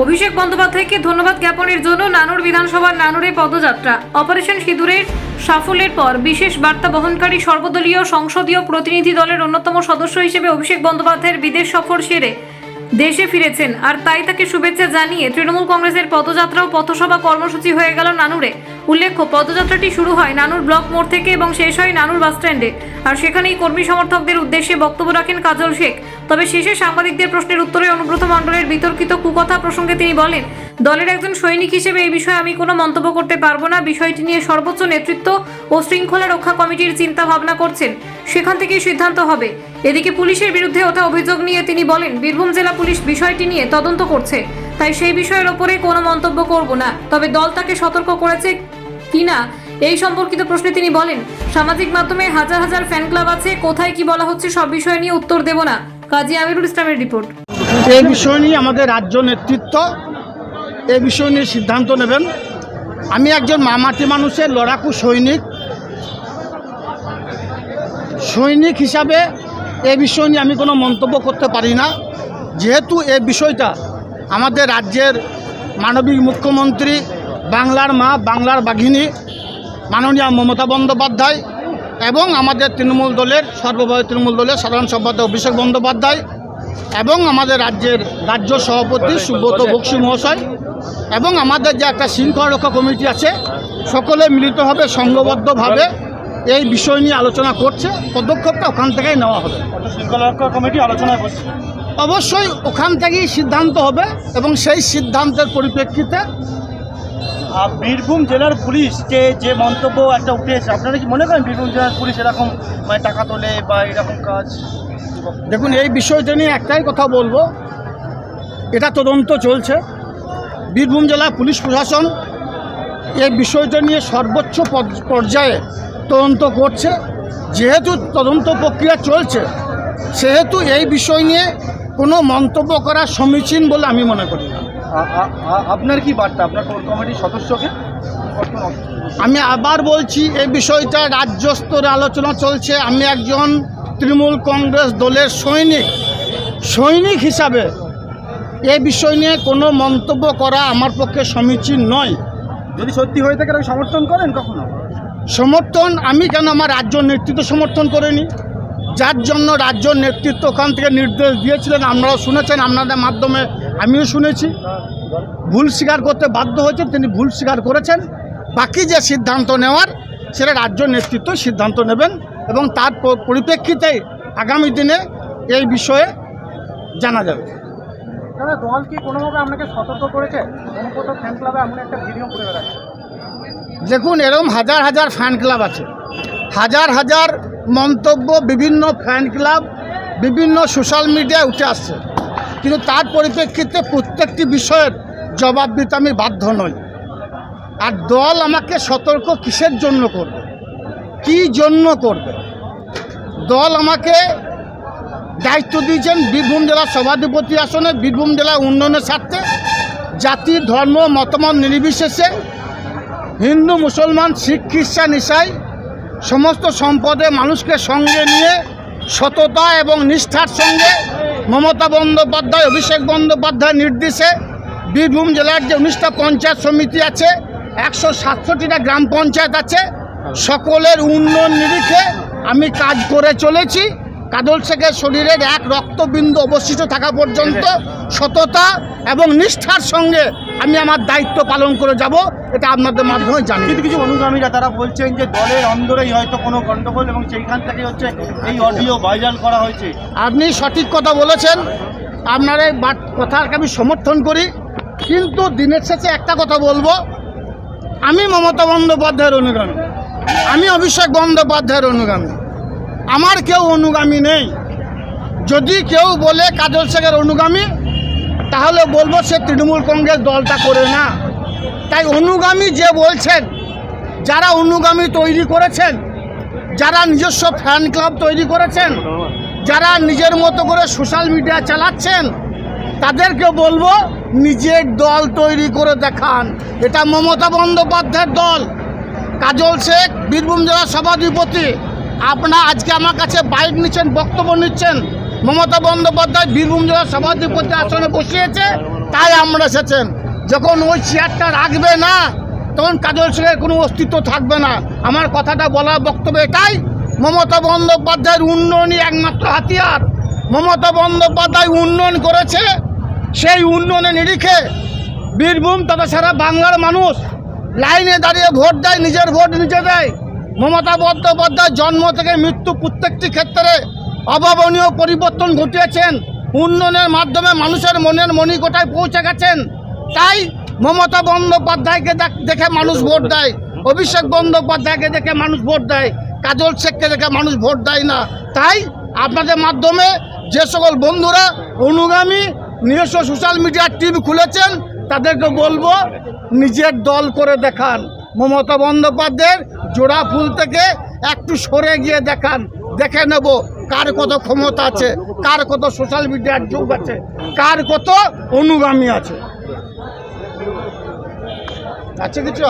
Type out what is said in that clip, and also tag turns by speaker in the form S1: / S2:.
S1: অভিষেক বন্দ্যোপাধ্যায়কে ধন্যবাদ জ্ঞাপনের জন্য নানুর বিধানসভার নানুরে পদযাত্রা। অপারেশন সিঁদুরের সাফল্যের পর বিশেষ বার্তা বহনকারী সর্বদলীয় সংসদীয় প্রতিনিধি দলের অন্যতম সদস্য হিসেবে অভিষেক বন্দ্যোপাধ্যায়ের বিদেশ সফর সেরে দেশে ফিরেছেন। আর তাই তাকে শুভেচ্ছা জানিয়ে তৃণমূল কংগ্রেসের পদযাত্রা ও পথসভা কর্মসূচি হয়ে গেল নানুরে। উল্লেখ্য, পদযাত্রাটি শুরু হয় নানুর ব্লক মোড় থেকে এবং শেষ হয় নানুর বাসস্ট্যান্ডে। আর সেখানেই কর্মী সমর্থকদের উদ্দেশ্যে বক্তব্য রাখেন কাজল শেখ। তবে শেষে সাংবাদিকদের প্রশ্নের উত্তরে অনুব্রত মণ্ডলের বিতর্কিত কুকথা প্রসঙ্গে তিনি বলেন, দলের একজন সৈনিক হিসেবে এই বিষয়ে আমি কোনো মন্তব্য করতে পারব না। বিষয়টি নিয়ে সর্বোচ্চ নেতৃত্ব ও শৃঙ্খলা রক্ষা কমিটির চিন্তা ভাবনা করছেন। সেখান থেকেই সিদ্ধান্ত হবে। এদিকে পুলিশের বিরুদ্ধে ওঠা অভিযোগ নিয়ে তিনি বলেন, বীরভূম জেলা পুলিশ বিষয়টি নিয়ে তদন্ত করছে। তাই সেই বিষয়ের ওপরে কোনো মন্তব্য করব না। তবে দল তাকে সতর্ক করেছে কিনা এই সম্পর্কিত প্রশ্নে তিনি বলেন, সামাজিক মাধ্যমে হাজার হাজার ফ্যান ক্লাব আছে। কোথায় কি বলা হচ্ছে সব বিষয় নিয়ে উত্তর দেব না। কাজী আমিরুল ইসলামের রিপোর্ট।
S2: এই বিষয় নিয়ে আমাদের রাজ্য নেতৃত্ব এই বিষয় নিয়ে সিদ্ধান্ত নেবেন। আমি একজন মামাটি মানুষের লড়াকু সৈনিক। সৈনিক হিসাবে এ বিষয় নিয়ে আমি কোনো মন্তব্য করতে পারি না। যেহেতু এ বিষয়টা আমাদের রাজ্যের মানবিক মুখ্যমন্ত্রী, বাংলার মা, বাংলার বাঘিনী, মাননীয় মমতা বন্দ্যোপাধ্যায় এবং আমাদের তৃণমূল দলের সর্বভারতীয় তৃণমূল দলের সাধারণ সম্পাদক অভিষেক বন্দ্যোপাধ্যায় এবং আমাদের রাজ্যের রাজ্য সভাপতি সুব্রত বক্সি মহাশয় এবং আমাদের যে একটা শৃঙ্খলা রক্ষা কমিটি আছে সকলে মিলিতভাবে সংঘবদ্ধভাবে এই বিষয় নিয়ে আলোচনা করছে। পদক্ষেপটা ওখান থেকেই নেওয়া হবে।
S3: শৃঙ্খলা রক্ষা কমিটি আলোচনায় বসছে
S2: অবশ্যই ওখান থেকেই সিদ্ধান্ত হবে এবং সেই সিদ্ধান্তের পরিপ্রেক্ষিতে
S3: বীরভূম জেলার পুলিশকে যে মন্তব্য একটা উঠে এসে আপনারা কি মনে করেন বীরভূম জেলার পুলিশ এরকম মানে টাকা তোলে বা এরকম কাজ?
S2: দেখুন, এই বিষয়টা নিয়ে একটাই কথা বলব। এটা তদন্ত চলছে। বীরভূম জেলা পুলিশ প্রশাসন এই বিষয়টা নিয়ে সর্বোচ্চ পর্যায়ে তদন্ত করছে। যেহেতু তদন্ত প্রক্রিয়া চলছে, সেহেতু এই বিষয় নিয়ে কোনো মন্তব্য করা সমীচীন বলে আমি মনে করি না।
S3: আপনার কি বার্তা? আপনার কোর কমিটির সদস্যকে?
S2: আমি আবার বলছি এই বিষয়টা রাজ্য স্তরে আলোচনা চলছে। আমি একজন তৃণমূল কংগ্রেস দলের সৈনিক। সৈনিক হিসাবে এই বিষয় নিয়ে কোনো মন্তব্য করা আমার পক্ষে সমীচীন নয়।
S3: যদি সত্যি হয়ে থাকে তাকে সমর্থন করেন কখনো?
S2: সমর্থন? আমি কেন আমার রাজ্য নেতৃত্ব সমর্থন করিনি? যার জন্য রাজ্য নেতৃত্ব ওখান থেকে নির্দেশ দিয়েছিলেন আমরাও শুনেছেন আপনাদের মাধ্যমে আমিও শুনেছি। ভুল স্বীকার করতে বাধ্য হয়েছেন তিনি ভুল স্বীকার করেছেন। বাকি যে সিদ্ধান্ত নেওয়ার সেটা রাজ্য নেতৃত্ব সিদ্ধান্ত নেবেন এবং তার পরিপ্রেক্ষিতে আগামী দিনে এই বিষয়ে জানা যাবে।
S3: দাদা দল কি কোনোভাবে আপনাকে সতর্ক করেছে? অনুপত ফ্যান ক্লাবে এমন একটা ভিডিও করে বেড়াচ্ছে?
S2: দেখুন এরকম হাজার হাজার ফ্যান ক্লাব আছে। হাজার হাজার মন্তব্য বিভিন্ন ফ্যান ক্লাব বিভিন্ন সোশ্যাল মিডিয়ায় উঠে আসছে। কিন্তু তার পরিপ্রেক্ষিতে প্রত্যেকটি বিষয়ের জবাব দিতে আমি বাধ্য নই। আর দল আমাকে সতর্ক কিসের জন্য করবে? কি জন্য করবে? দল আমাকে দায়িত্ব দিয়েছেন বীরভূম জেলার সভাধিপতি আসনে, বীরভূম জেলার উন্নয়নের স্বার্থে। জাতি, ধর্ম, মতামত নির্বিশেষে হিন্দু, মুসলমান, শিখ, খ্রিস্টান, ইসাই সমস্ত সম্পদে মানুষকে সঙ্গে নিয়ে সততা এবং নিষ্ঠার সঙ্গে মমতা বন্দ্যোপাধ্যায়, অভিষেক বন্দ্যোপাধ্যায় নির্দেশে বীরভূম জেলার যে উনিশটা পঞ্চায়েত সমিতি আছে, একশো সাতষট্টিটা গ্রাম পঞ্চায়েত আছে। সকলের উন্নয়ন নিরিখে আমি কাজ করে চলেছি। কাদল শেখের শরীরের এক রক্তবিন্দু অবশিষ্ট থাকা পর্যন্ত সততা এবং নিষ্ঠার সঙ্গে আমি আমার দায়িত্ব পালন করে যাব এটা আপনাদের মাধ্যমে জানি।
S3: কিছু কিছু অনুগামীরা তারা বলছেন যে দলের অন্দরেই হয়তো কোনো গণ্ডগোল এবং সেইখান থেকে হচ্ছে এই অডিও ভাইরাল করা হয়েছে।
S2: আপনি সঠিক কথা বলেছেন আপনার এই কথাকে আমি সমর্থন করি কিন্তু দিনের শেষে একটা কথা বলব আমি মমতা বন্দ্যোপাধ্যায়ের অনুগামী। আমি অভিষেক বন্দ্যোপাধ্যায়ের অনুগামী। আমার কেউ অনুগামী নেই। যদি কেউ বলে কাজল শেখের অনুগামী, তাহলে বলব সে তৃণমূল কংগ্রেস দলটা করে না। তাই অনুগামী যে বলছেন, যারা অনুগামী তৈরি করেছেন, যারা নিজস্ব ফ্যান ক্লাব তৈরি করেছেন, যারা নিজের মতো করে সোশ্যাল মিডিয়া চালাচ্ছেন, তাদেরকে বলব নিজের দল তৈরি করে দেখান। এটা মমতা বন্দ্যোপাধ্যায়ের দল। কাজল শেখ, বীরভূম জেলার সভাধিপতি আপনার আজকে আমার কাছে বাইক নিচ্ছেন, বক্তব্য নিচ্ছেন। মমতা বন্দ্যোপাধ্যায় বীরভূম জেলার সভাধিপতি আসনে বসিয়েছে, তাই আমরা এসেছেন। যখন ওই চেয়ারটা রাখবে না, তখন কাজল শেখের কোনো অস্তিত্ব থাকবে না। আমার কথাটা বলার বক্তব্য এটাই। মমতা বন্দ্যোপাধ্যায়ের উন্নয়নই একমাত্র হাতিয়ার। মমতা বন্দ্যোপাধ্যায় উন্নয়ন করেছে, সেই উন্নয়নের নিরিখে বীরভূম তথা সারা বাংলার মানুষ লাইনে দাঁড়িয়ে ভোট দেয়, নিজের ভোট নিজে দেয়। মমতা বন্দ্যোপাধ্যায় জন্ম থেকে মৃত্যু প্রত্যেকটি ক্ষেত্রে অভাবনীয় পরিবর্তন ঘটিয়েছেন। উন্নয়নের মাধ্যমে মানুষের মনের মণিকোটায় পৌঁছে গেছেন। তাই মমতা বন্দ্যোপাধ্যায়কে দেখ- মানুষ ভোট দেয়। অভিষেক বন্দ্যোপাধ্যায়কে দেখে মানুষ ভোট দেয়। কাজল শেখকে দেখে মানুষ ভোট দেয় না। তাই আপনাদের মাধ্যমে যে সকল বন্ধুরা অনুগামী নিজস্ব সোশ্যাল মিডিয়ার টিভি খুলেছেন, তাদেরকে বলব, নিজের দল করে দেখান। মমতা বন্দ্যোপাধ্যায়ের জোড়া ফুল থেকে একটু সরে গিয়ে দেখান, দেখে নেব কার কত ক্ষমতা আছে, কার কত সোশ্যাল মিডিয়ার যুগ আছে, কার কত অনুগামী আছে। আছে কিছু?